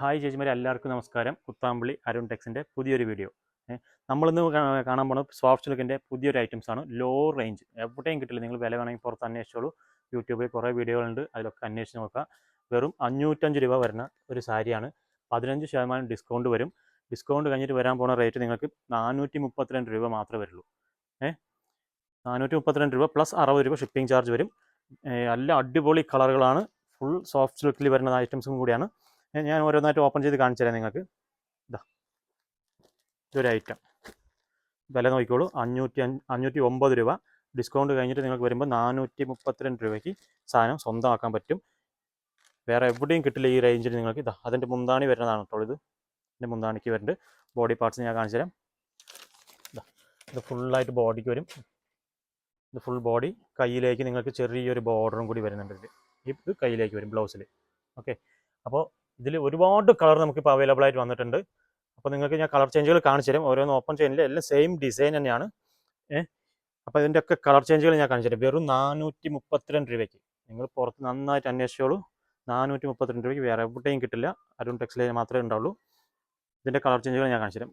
Hi ചേച്ചിമാരെ എല്ലാവർക്കും നമസ്കാരം. കുത്താമ്പള്ളി അരുൺ ടെക്സിന്റെ പുതിയൊരു വീഡിയോ. നമ്മളിന്ന് കാണാൻ പോകുന്നത് സോഫ്റ്റ് ലുക്കിന്റെ പുതിയൊരു ഐറ്റംസ് ആണ്. ലോ റേഞ്ച് എവിടെയും കിട്ടില്ല. നിങ്ങൾ വില വേണമെങ്കിൽ പുറത്ത് അന്വേഷിച്ചോളൂ. യൂട്യൂബിൽ കുറേ വീഡിയോകളുണ്ട്. അതിലൊക്കെ അന്വേഷിച്ച് നോക്കുക വെറും അഞ്ഞൂറ്റഞ്ച് രൂപ വരുന്ന ഒരു സാരിയാണ്. പതിനഞ്ച് ശതമാനം ഡിസ്കൗണ്ട് വരും. ഡിസ്കൗണ്ട് കഴിഞ്ഞിട്ട് വരാൻ പോണ റേറ്റ് നിങ്ങൾക്ക് നാനൂറ്റി മുപ്പത്തിരണ്ട് രൂപ മാത്രമേ വരുള്ളൂ. ഏഹ് നാനൂറ്റി മുപ്പത്തിരണ്ട് രൂപ പ്ലസ് അറുപത് രൂപ ഷിപ്പിംഗ് ചാർജ് വരും. എല്ലാ അടിപൊളി കളറുകളാണ് ഫുൾ സോഫ്റ്റ് ലുക്കിൽ വരുന്ന ഐറ്റംസും കൂടിയാണ്. ഞാൻ ഓരോന്നായിട്ട് ഓപ്പൺ ചെയ്ത് കാണിച്ചു തരാം നിങ്ങൾക്ക്. ഇതാ ഇതൊരു ഐറ്റം വില നോക്കിക്കോളൂ. അഞ്ഞൂറ്റി അഞ്ഞൂറ്റി ഒമ്പത് രൂപ. ഡിസ്കൗണ്ട് കഴിഞ്ഞിട്ട് നിങ്ങൾക്ക് വരുമ്പോൾ നാനൂറ്റി മുപ്പത്തിരണ്ട് രൂപയ്ക്ക് സാധനം സ്വന്തമാക്കാൻ പറ്റും. വേറെ എവിടെയും കിട്ടില്ല ഈ റേഞ്ചിൽ നിങ്ങൾക്ക്. ഇതാ അതിന്റെ മുന്താണി വരുന്നതാണ് കേട്ടോ ഇത്. എന്റെ മുന്താണിക്ക് വരുന്നുണ്ട്. ബോഡി പാർട്സ് ഞാൻ കാണിച്ചു തരാം. ഇതാ ഫുള്ളായിട്ട് ബോഡിക്ക് വരും. ഇത് ഫുൾ ബോഡി കയ്യിലേക്ക് നിങ്ങൾക്ക് ചെറിയൊരു ബോർഡറും കൂടി വരുന്നുണ്ട് ഇത് കയ്യിലേക്ക് വരും ബ്ലൗസിൽ ഓക്കെ അപ്പോൾ ഇതിൽ ഒരുപാട് കളർ നമുക്കിപ്പോൾ അവൈലബിൾ ആയിട്ട് വന്നിട്ടുണ്ട്. അപ്പോൾ നിങ്ങൾക്ക് ഞാൻ കളർ ചേഞ്ചുകൾ കാണിച്ചു തരും. ഓരോന്ന് ഓപ്പൺ ചെയ്യുന്നില്ല എല്ലാം സെയിം ഡിസൈൻ തന്നെയാണ്. ഏഹ് അപ്പോൾ ഇതിന്റെ ഒക്കെ കളർ ചേഞ്ചുകൾ ഞാൻ കാണിച്ചു തരും. വെറും നാനൂറ്റി മുപ്പത്തിരണ്ട് രൂപയ്ക്ക്. നിങ്ങൾ പുറത്ത് നന്നായിട്ട് അന്വേഷിച്ചോളൂ. നാനൂറ്റി മുപ്പത്തിരണ്ട് രൂപയ്ക്ക് വേറെ എവിടെയും കിട്ടില്ല. അരുൺ ടെക്സ്റ്റൈൽ മാത്രമേ ഉണ്ടാവുള്ളൂ. ഇതിന്റെ കളർ ചേഞ്ചുകൾ ഞാൻ കാണിച്ചു തരും.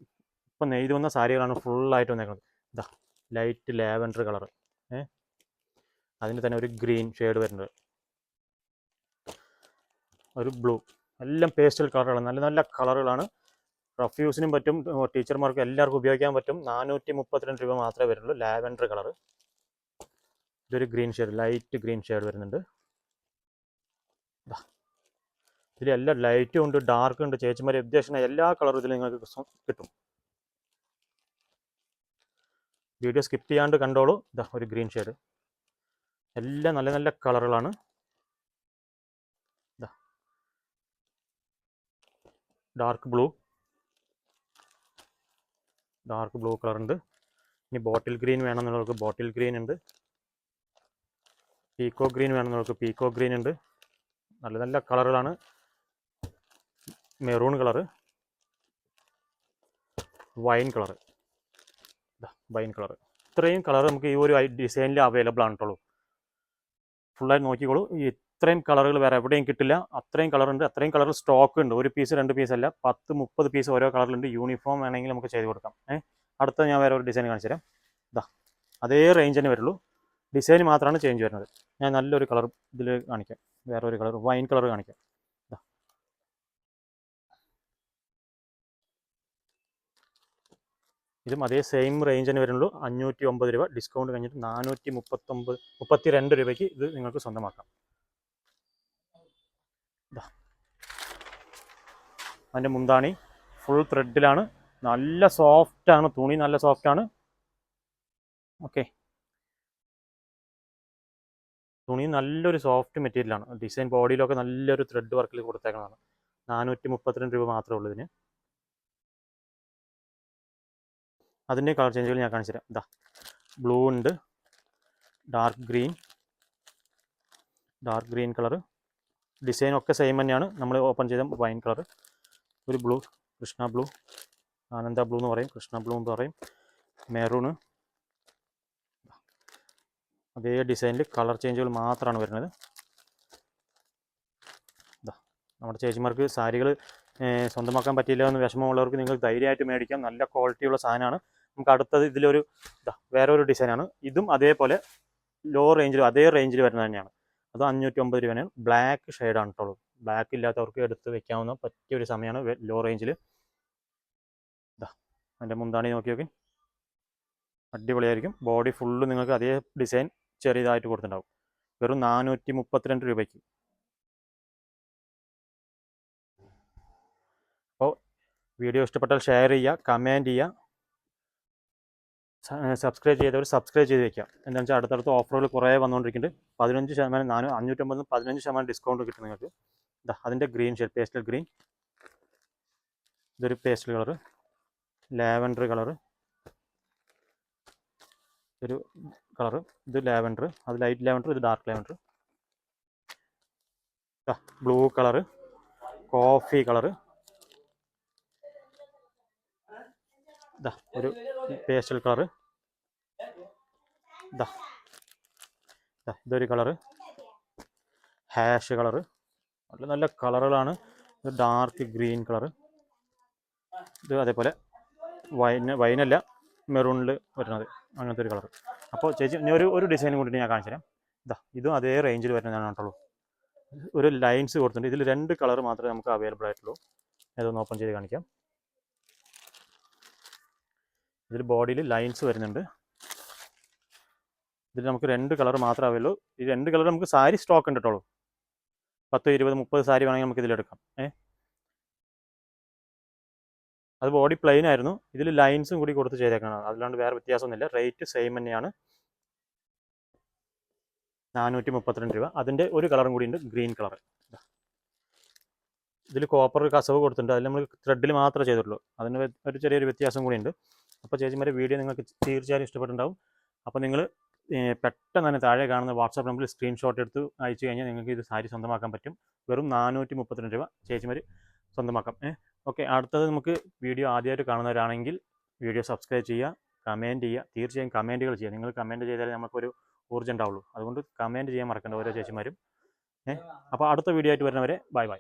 ഇപ്പം നെയ്ത് വന്ന സാരികളാണ് ഫുള്ളായിട്ട് വന്നേക്കുന്നത്. ഇതാ ലൈറ്റ് ലാവൻഡർ കളർ ഏഹ് അതിന് തന്നെ ഒരു ഗ്രീൻ ഷെയ്ഡ് വരുന്നത്. ഒരു ബ്ലൂ. എല്ലാം പേസ്റ്റൽ കളറുകളാണ്. നല്ല നല്ല കളറുകളാണ്. റഫ്യൂസിനും പറ്റും ടീച്ചർമാർക്കും എല്ലാവർക്കും ഉപയോഗിക്കാൻ പറ്റും. നാനൂറ്റി മുപ്പത്തിരണ്ട് രൂപ മാത്രമേ വരുള്ളൂ ലാവൻഡർ കളർ ഇതൊരു green shade light green shade വരുന്നുണ്ട്. ഇതിലെല്ലാം ലൈറ്റും ഉണ്ട് ഡാർക്കും ഉണ്ട്. ചേച്ചിമാരെ ഉദ്ദേശിക്കുന്ന എല്ലാ കളറും ഇതിൽ നിങ്ങൾക്ക് കിട്ടും. വീഡിയോ സ്കിപ്പ് ചെയ്യാണ്ട് കണ്ടോളൂ. ഇതാ ഒരു ഗ്രീൻ ഷെയ്ഡ്. എല്ലാം നല്ല നല്ല കളറുകളാണ്. Dark blue dark blue colour ഉണ്ട്. ഇനി ബോട്ടിൽ ഗ്രീൻ വേണമെന്നുള്ളവർക്ക് ബോട്ടിൽ ഗ്രീൻ ഉണ്ട്. പീക്കോ ഗ്രീൻ വേണമെന്നുള്ളവർക്ക് പീക്കോ ഗ്രീൻ ഉണ്ട്. നല്ല നല്ല കളറുകളാണ് maroon colour wine colour wine colour ഇത്രയും കളർ നമുക്ക് ഈ ഒരു ഡിസൈനിൽ അവൈലബിൾ ആണ് കേട്ടോ ഫുള്ളായി നോക്കിക്കോളൂ. ഈ ഇത്രയും കളറുകൾ വേറെ എവിടെയും കിട്ടില്ല. അത്രയും കളറുണ്ട് അത്രയും കളർ സ്റ്റോക്ക് ഉണ്ട്. ഒരു പീസ് രണ്ട് പീസ് അല്ല. പത്ത് മുപ്പത് പീസ് ഓരോ കളറിലുണ്ട്. യൂണിഫോം വേണമെങ്കിൽ നമുക്ക് ചെയ്ത് കൊടുക്കാം. ഏഹ് അടുത്ത ഞാൻ വേറെ ഒരു ഡിസൈൻ കാണിച്ചു തരാം. ഇതാ അതേ റേഞ്ച് തന്നെ വരുള്ളൂ. ഡിസൈൻ മാത്രമാണ് ചേഞ്ച് വരുന്നത്. ഞാൻ നല്ലൊരു കളർ ഇതിൽ കാണിക്കാം. വേറെ ഒരു കളർ വൈൻ കളർ കാണിക്കാം. ഇതാ അതേ സെയിം റേഞ്ച് തന്നെ വരുന്നുള്ളൂ. അഞ്ഞൂറ്റി ഒമ്പത് രൂപ ഡിസ്കൗണ്ട് കഴിഞ്ഞിട്ട് നാനൂറ്റി മുപ്പത്തൊമ്പത് മുപ്പത്തി രണ്ട് രൂപയ്ക്ക് ഇത് നിങ്ങൾക്ക് സ്വന്തമാക്കാം. അതിന്റെ മുന്താണി. ഫുൾ ത്രെഡിലാണ് നല്ല സോഫ്റ്റാണ് തുണി നല്ല സോഫ്റ്റാണ് ഓക്കെ തുണി നല്ലൊരു സോഫ്റ്റ് മെറ്റീരിയലാണ് ഡിസൈൻ ബോഡിയിലൊക്കെ നല്ലൊരു ത്രെഡ് വർക്കിൽ കൊടുത്തേക്കുന്നതാണ് നാനൂറ്റി മുപ്പത്തിരണ്ട് രൂപ മാത്രമേ ഉള്ളൂ ഇതിന്. അതിന്റെ കളർ ചേഞ്ചുകൾ ഞാൻ കാണിച്ചു തരാം. ഇതാ ബ്ലൂ ഉണ്ട്. Dark green dark green colour design ഒക്കെ സെയിം തന്നെയാണ്. നമ്മൾ ഓപ്പൺ ചെയ്ത വൈൻ കളർ ഒരു blue Krishna blue Ananda blue എന്ന് പറയും കൃഷ്ണ ബ്ലൂ എന്ന് പറയും. മെറൂണ് അതേ ഡിസൈനിൽ കളർ ചേഞ്ചുകൾ മാത്രമാണ് വരുന്നത്. നമ്മുടെ ചേച്ചിമാർക്ക് സാരികൾ സ്വന്തമാക്കാൻ പറ്റിയില്ല എന്ന് വിഷമമുള്ളവർക്ക് നിങ്ങൾ ധൈര്യമായിട്ട് മേടിക്കാം. നല്ല ക്വാളിറ്റിയുള്ള സാധനമാണ്. നമുക്ക് അടുത്തത് ഇതിലൊരു ഇതാ വേറെ ഒരു ഡിസൈനാണ് ഇതും അതേപോലെ ലോ റേഞ്ചിൽ അതേ റേഞ്ചിൽ വരുന്നത് തന്നെയാണ്. അത് അഞ്ഞൂറ്റി ഒമ്പത് രൂപയാണ് ബ്ലാക്ക് ഷെയ്ഡാണ് കേട്ടോ ബ്ലാക്ക് ഇല്ലാത്തവർക്ക് എടുത്ത് വെക്കാവുന്ന പറ്റിയ ഒരു സമയമാണ് ലോ. റേഞ്ചിൽ ഇതാ അതിന്റെ മുന്താണി നോക്കി നോക്കി അടിപൊളിയായിരിക്കും. ബോഡി ഫുള്ള് നിങ്ങൾക്ക് അതേ ഡിസൈൻ ചെറിയതായിട്ട് കൊടുത്തിട്ടുണ്ടാവും. വെറും നാനൂറ്റി മുപ്പത്തിരണ്ട് രൂപയ്ക്ക്. അപ്പോൾ വീഡിയോ ഇഷ്ടപ്പെട്ടാൽ ഷെയർ ചെയ്യുക കമന്റ് ചെയ്യുക. സബ്സ്ക്രൈബ് ചെയ്തവർ സബ്സ്ക്രൈബ് ചെയ്ത് വെക്കാം എന്താണെന്ന് വെച്ചാൽ അടുത്തടുത്ത് ഓഫറുകൾ കുറേ വന്നുകൊണ്ടിരിക്കുന്നുണ്ട് പതിനഞ്ച് ശതമാനം നാനൂ അഞ്ഞൂറ്റമ്പത് പതിനഞ്ച് ശതമാനം ഡിസ്കൗണ്ട് കിട്ടും നിങ്ങൾക്ക്. ഇതാ അതിന്റെ ഗ്രീൻ ഷെയ്ഡ് പേസ്റ്റൽ ഗ്രീൻ ഇതൊരു പേസ്റ്റൽ കളറ് ലാവൻഡർ കളറ് ഒരു കളറ് ഇത് ലാവൻഡർ. അത് ലൈറ്റ് ലാവൻഡർ ഇത് dark lavender. Blue colour coffee colour ഇതാ ഒരു പേസ്റ്റൽ കളർ ഇതാ ഇതാ ഇതൊരു കളറ് ഹാഷ് കളറ് നല്ല നല്ല കളറുകളാണ് ഡാർക്ക് ഗ്രീൻ കളർ ഇത് അതേപോലെ വൈന വൈനല്ല മെറൂണിൽ വരുന്നത്. അങ്ങനത്തെ ഒരു കളർ അപ്പോൾ ചേച്ചി ഇനി ഒരു ഒരു ഡിസൈൻ കൊണ്ടിട്ട് ഞാൻ കാണിച്ചു തരാം ഇതാ ഇതും അതേ റേഞ്ചിൽ വരുന്നതാണ് കേട്ടുള്ളൂ ഒരു ലൈൻസ് കൊടുത്തിട്ടുണ്ട്. ഇതിൽ രണ്ട് കളർ മാത്രമേ നമുക്ക് അവൈലബിൾ ആയിട്ടുള്ളൂ. അതൊന്ന് ഓപ്പൺ ചെയ്ത് കാണിക്കാം. ഇതിൽ ബോഡിയിൽ ലൈൻസ് വരുന്നുണ്ട്. ഇതിൽ നമുക്ക് രണ്ട് കളർ മാത്രമേ ആവുള്ളൂ ഈ രണ്ട് കളർ നമുക്ക് സാരി സ്റ്റോക്ക് ഉണ്ട് കേട്ടോളൂ പത്ത് ഇരുപത് മുപ്പത് സാരി വേണമെങ്കിൽ നമുക്ക് ഇതിലെടുക്കാം ഏ? അത് ബോഡി പ്ലെയിൻ ആയിരുന്നു. ഇതിൽ ലൈൻസും കൂടി കൊടുത്ത് ചെയ്തേക്കണം. അല്ലാണ്ട് വേറെ വ്യത്യാസമൊന്നുമില്ല. റേറ്റ് സെയിം തന്നെയാണ്. നാനൂറ്റി മുപ്പത്തിരണ്ട് രൂപ. അതിന്റെ ഒരു കളറും കൂടി ഉണ്ട് ഗ്രീൻ കളർ ഇതിൽ കോപ്പർ കസവ് കൊടുത്തിട്ടുണ്ട്. അതിൽ നമ്മൾ ത്രെഡിൽ മാത്രമേ ചെയ്തിട്ടുള്ളൂ. അതിന് ഒരു ചെറിയൊരു വ്യത്യാസം കൂടി ഉണ്ട്. അപ്പോൾ ചേച്ചിമാരെ വീഡിയോ നിങ്ങൾക്ക് തീർച്ചയായും ഇഷ്ടപ്പെട്ടിട്ടുണ്ടാവും. അപ്പോൾ നിങ്ങൾ പെട്ടെന്ന് തന്നെ താഴെ കാണുന്ന വാട്സാപ്പ് നമ്പറിൽ സ്ക്രീൻഷോട്ട് എടുത്ത് അയച്ചു കഴിഞ്ഞാൽ നിങ്ങൾക്ക് ഇത് സാരി സ്വന്തമാക്കാൻ പറ്റും. വെറും നാനൂറ്റി മുപ്പത്തിരണ്ട് രൂപ ചേച്ചിമാർ സ്വന്തമാക്കാം ഏഹ് ഓക്കെ അടുത്തത് നമുക്ക് വീഡിയോ ആദ്യമായിട്ട് കാണുന്നവരാണെങ്കിൽ വീഡിയോ സബ്സ്ക്രൈബ് ചെയ്യുക കമന്റ് ചെയ്യുക. തീർച്ചയായും കമന്റുകൾ ചെയ്യുക. നിങ്ങൾ കമന്റ് ചെയ്താലേ നമുക്കൊരു ഊർജം ഉണ്ടാവുള്ളൂ. അതുകൊണ്ട് കമന്റ് ചെയ്യാൻ മറക്കണ്ട ഓരോ ചേച്ചിമാരും ഏഹ് അപ്പോൾ അടുത്ത വീഡിയോ ആയിട്ട് വരുന്നവരെ ബൈ ബൈ.